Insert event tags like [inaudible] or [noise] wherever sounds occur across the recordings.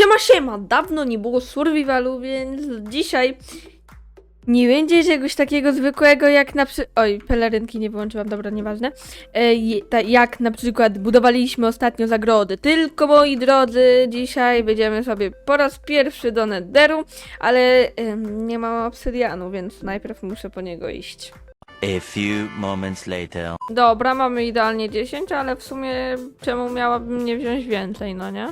Siema, siema! Dawno nie było survivalu, więc dzisiaj nie będzie czegoś takiego zwykłego jak na przykład... Oj, pelerynki nie wyłączyłam, dobra, nieważne. E, ta, jak na przykład budowaliśmy ostatnio zagrody. Tylko, moi drodzy, dzisiaj będziemy sobie po raz pierwszy do Netheru, ale em, nie mam obsydianu, więc najpierw muszę po niego iść. A few moments later. Dobra, mamy idealnie 10, ale w sumie czemu miałabym nie wziąć więcej, no nie?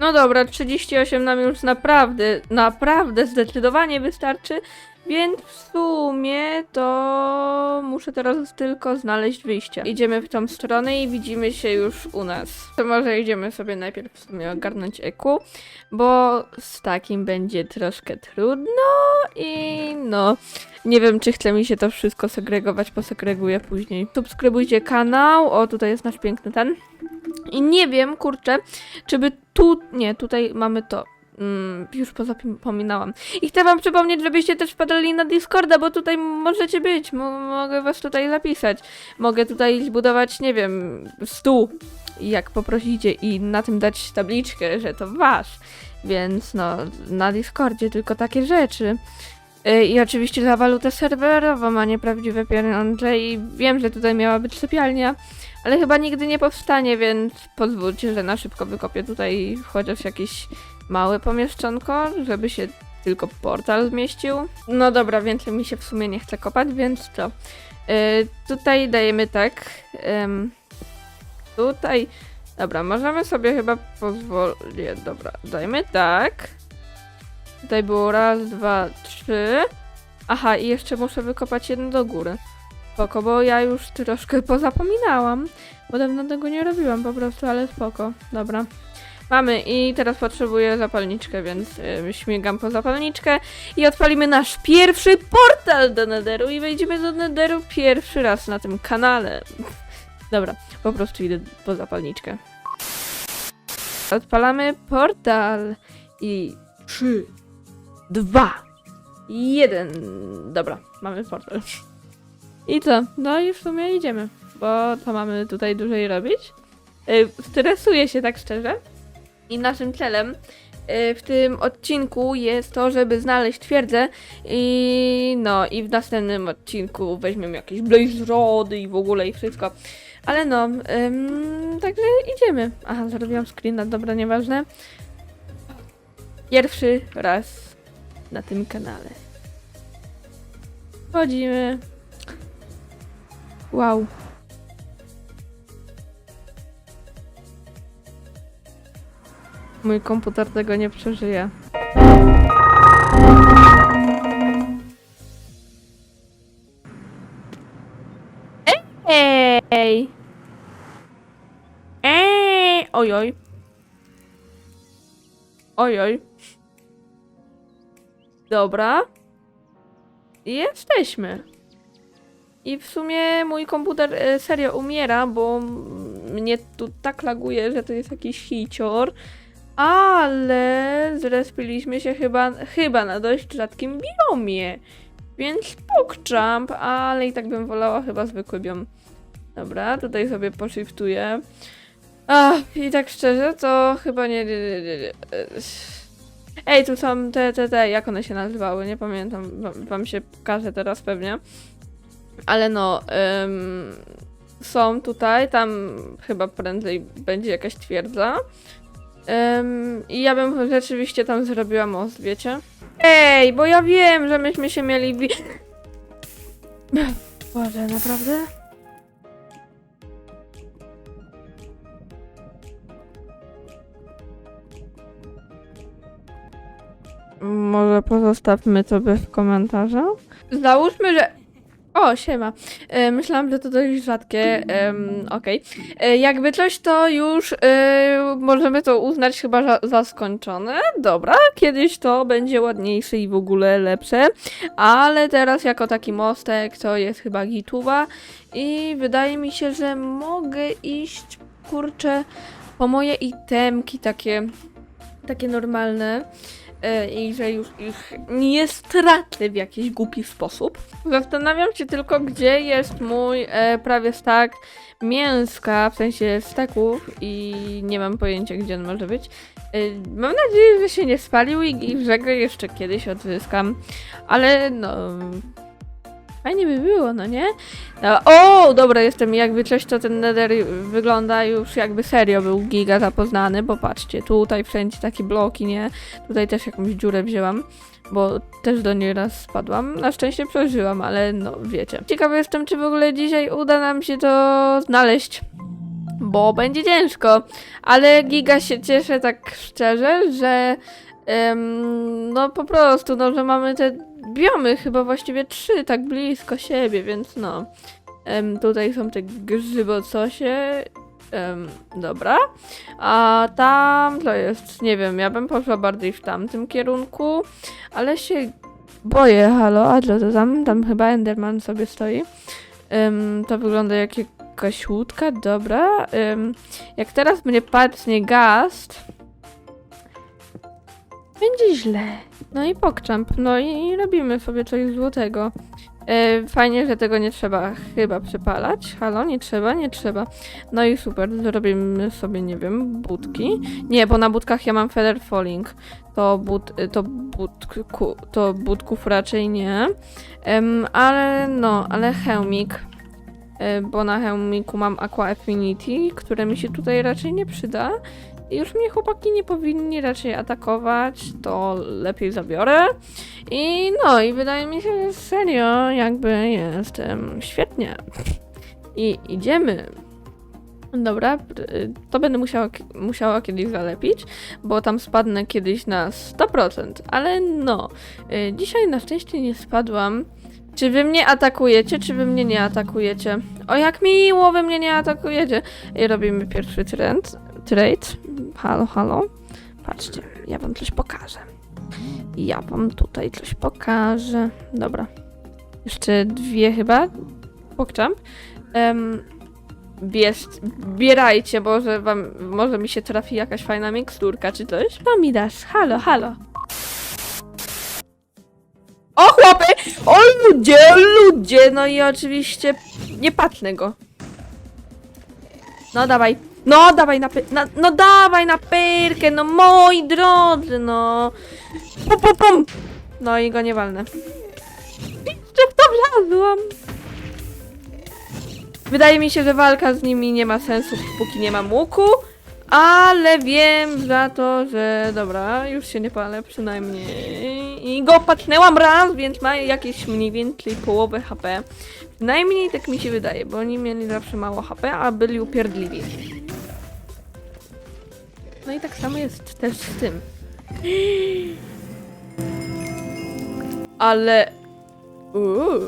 No dobra, 38 nam już naprawdę, naprawdę zdecydowanie wystarczy, więc w sumie to muszę teraz tylko znaleźć wyjście. Idziemy w tą stronę i widzimy się już u nas. To może idziemy sobie najpierw w sumie ogarnąć EQ, bo z takim będzie troszkę trudno i no... Nie wiem, czy chce mi się to wszystko segregować, posegreguję później. Subskrybujcie kanał, o tutaj jest nasz piękny ten. I nie wiem, kurczę, czy by tu, nie, tutaj mamy to. Mm, już pozapominałam. I chcę wam przypomnieć, żebyście też wpadali na Discorda, bo tutaj możecie być, Mo mogę was tutaj zapisać. Mogę tutaj zbudować, nie wiem, stół, jak poprosicie i na tym dać tabliczkę, że to wasz. Więc no, na Discordzie tylko takie rzeczy. Y, I oczywiście za walutę serwerową, a nie prawdziwe pieniądze. I wiem, że tutaj miała być sypialnia, ale chyba nigdy nie powstanie, więc pozwólcie, że na szybko wykopię tutaj chociaż jakieś małe pomieszczonko, żeby się tylko portal zmieścił. No dobra, więcej mi się w sumie nie chce kopać, więc co? Y, tutaj dajemy tak. ym, tutaj. Dobra, możemy sobie chyba pozwolić. Dobra, dajmy tak. Tutaj było raz, dwa, trzy. Aha, i jeszcze muszę wykopać jedno do góry. Spoko, bo ja już troszkę pozapominałam. Bo dawno tego nie robiłam po prostu, ale spoko. Dobra. Mamy i teraz potrzebuję zapalniczkę, więc yy, śmigam po zapalniczkę i odpalimy nasz pierwszy portal do Netheru i wejdziemy do Netheru pierwszy raz na tym kanale. [laughs] Dobra, po prostu idę po zapalniczkę. Odpalamy portal i trzy, dwa, jeden. Dobra, mamy portal. I co? No i w sumie idziemy, bo to mamy tutaj dłużej robić. Yy, stresuję się tak szczerze. I naszym celem yy, w tym odcinku jest to, żeby znaleźć twierdzę i no i w następnym odcinku weźmiemy jakieś blaze rody i w ogóle i wszystko. Ale no, także idziemy. Aha, zrobiłam screena, dobra, nieważne. Pierwszy raz na tym kanale. Wchodzimy. Wow. Mój komputer tego nie przeżyje. Ej! Ej! Ojoj. Ojoj. Dobra. Jesteśmy. I w sumie mój komputer e, serio umiera, bo mnie tu tak laguje, że to jest jakiś hicior. Ale zrespiliśmy się chyba, chyba na dość rzadkim biomie. Więc pokczamp, ale i tak bym wolała chyba zwykły biom. Dobra, tutaj sobie poshiftuję. Ach, i tak szczerze, to chyba nie. Ej, tu są te, te, te, jak one się nazywały, nie pamiętam, wam, wam się pokażę teraz pewnie. Ale no, ym, są tutaj, tam chyba prędzej będzie jakaś twierdza. Ym, I ja bym rzeczywiście tam zrobiła most, wiecie? Ej, bo ja wiem, że myśmy się mieli wi... [laughs] Boże, naprawdę? Może pozostawmy to bez komentarza? Załóżmy, że... O, siema. E, myślałam, że to dość rzadkie. em, Okej. E, Jakby coś, to już e, możemy to uznać chyba za, za skończone. Dobra, kiedyś to będzie ładniejsze i w ogóle lepsze. Ale teraz jako taki mostek to jest chyba gituwa. I wydaje mi się, że mogę iść, kurczę, po moje itemki takie, takie normalne. E, i że już ich nie stracę w jakiś głupi sposób. Zastanawiam się tylko, gdzie jest mój e, prawie stak mięska, w sensie steków i nie mam pojęcia, gdzie on może być. E, mam nadzieję, że się nie spalił i, i że go jeszcze kiedyś odzyskam, ale no... Fajnie by było, no nie? No, o, dobra, jestem jakby coś, to ten nether wygląda już jakby serio był giga zapoznany, bo patrzcie, tutaj wszędzie takie bloki, nie? Tutaj też jakąś dziurę wzięłam, bo też do niej raz spadłam. Na szczęście przeżyłam, ale no wiecie. Ciekawa jestem, czy w ogóle dzisiaj uda nam się to znaleźć. Bo będzie ciężko, ale giga się cieszę tak szczerze, że em, no po prostu, no, że mamy te biomy, chyba właściwie trzy, tak blisko siebie, więc no. Tutaj są te grzybocosie. Em, dobra. A tam to jest, nie wiem, ja bym poszła bardziej w tamtym kierunku, ale się boję, halo, a co to tam? Tam chyba Enderman sobie stoi. Em, to wygląda jak jakaś łódka, dobra. Em, jak teraz mnie patnie gast, będzie źle. No i pokczamp, no i robimy sobie coś złotego. E, fajnie, że tego nie trzeba chyba przepalać. Halo, nie trzeba, nie trzeba. No i super, zrobimy sobie, nie wiem, budki. Nie, bo na budkach ja mam feather falling. To but, to budku, to budków raczej nie. Ale no, ale hełmik. E, bo na hełmiku mam Aqua Affinity, które mi się tutaj raczej nie przyda. Już mnie chłopaki nie powinni raczej atakować, to lepiej zabiorę. I no, i wydaje mi się, że serio, jakby jestem świetnie. I idziemy. Dobra, to będę musiała, musiała kiedyś zalepić, bo tam spadnę kiedyś na 100%, ale no, y, dzisiaj na szczęście nie spadłam. Czy wy mnie atakujecie, czy wy mnie nie atakujecie? O, jak miło, wy mnie nie atakujecie. I robimy pierwszy trend, trade. Halo, halo. Patrzcie, ja wam coś pokażę. Ja wam tutaj coś pokażę. Dobra. Jeszcze dwie chyba. Pokczam. Um, bierz, bierajcie, może wam, może mi się trafi jakaś fajna miksturka czy coś. No mi dasz. Halo, halo. O chłopy! O ludzie, ludzie! No i oczywiście nie patrzę go. No dawaj. No dawaj na, na No dawaj na pyrkę, no moi drodzy, no. Pum, pum, pum. No i go nie walnę. Jeszcze w to wlazłam. Wydaje mi się, że walka z nimi nie ma sensu, póki nie mam łuku. Ale wiem za to, że dobra, już się nie palę przynajmniej. I go patnęłam raz, więc ma jakieś mniej więcej połowę HP. Przynajmniej tak mi się wydaje, bo oni mieli zawsze mało HP, a byli upierdliwi. No i tak samo jest też z tym. Ale... Uuu.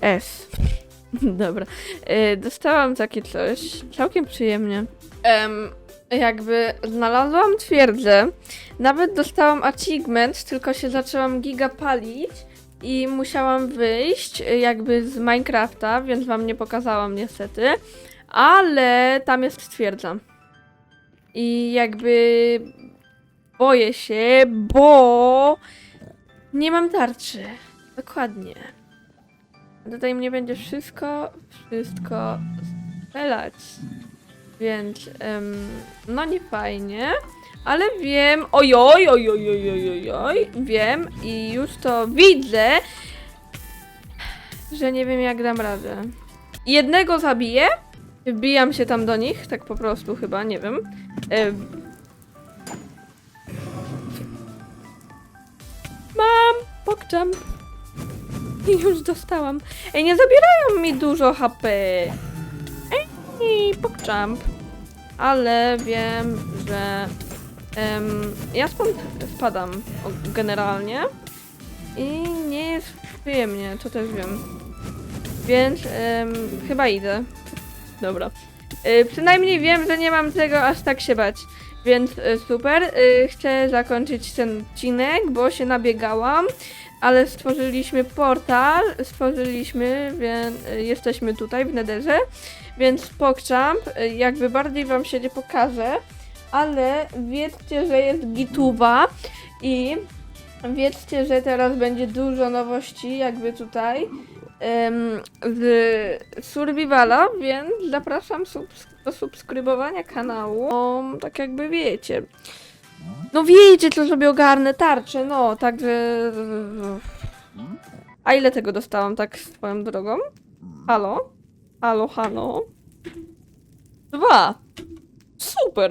S. [laughs] Dobra. E, dostałam takie coś. Całkiem przyjemnie. Em, jakby znalazłam twierdzę. Nawet dostałam achievement, tylko się zaczęłam giga palić i musiałam wyjść e, jakby z Minecrafta, więc wam nie pokazałam niestety. Ale tam jest twierdza. I jakby boję się, bo nie mam tarczy. Dokładnie. Tutaj mnie będzie wszystko, wszystko strzelać. Więc, em, no nie fajnie. Ale wiem, ojoj, ojoj, ojoj, ojoj, wiem i już to widzę, że nie wiem jak dam radę. Jednego zabiję, wbijam się tam do nich, tak po prostu chyba, nie wiem. Em, Mam, pokczam. I już dostałam. Ej, nie zabierają mi dużo HP. Ej, pokczamp. Ale wiem, że em, ja stąd spadam generalnie. I nie jest przyjemnie, to też wiem. Więc em, chyba idę. Dobra. Y, przynajmniej wiem, że nie mam tego aż tak się bać. Więc y, super. Y, chcę zakończyć ten odcinek, bo się nabiegałam. Ale stworzyliśmy portal, stworzyliśmy, więc jesteśmy tutaj w Netherze. Więc pokczam, y, jakby bardziej wam się nie pokażę, ale wiedzcie, że jest gituwa i wiedzcie, że teraz będzie dużo nowości jakby tutaj z Survivala, więc zapraszam subs- do subskrybowania kanału. O, tak jakby wiecie. No wiecie, co sobie ogarnę tarczę, no, także... A ile tego dostałam tak swoją drogą? Halo? Halo, halo? Dwa.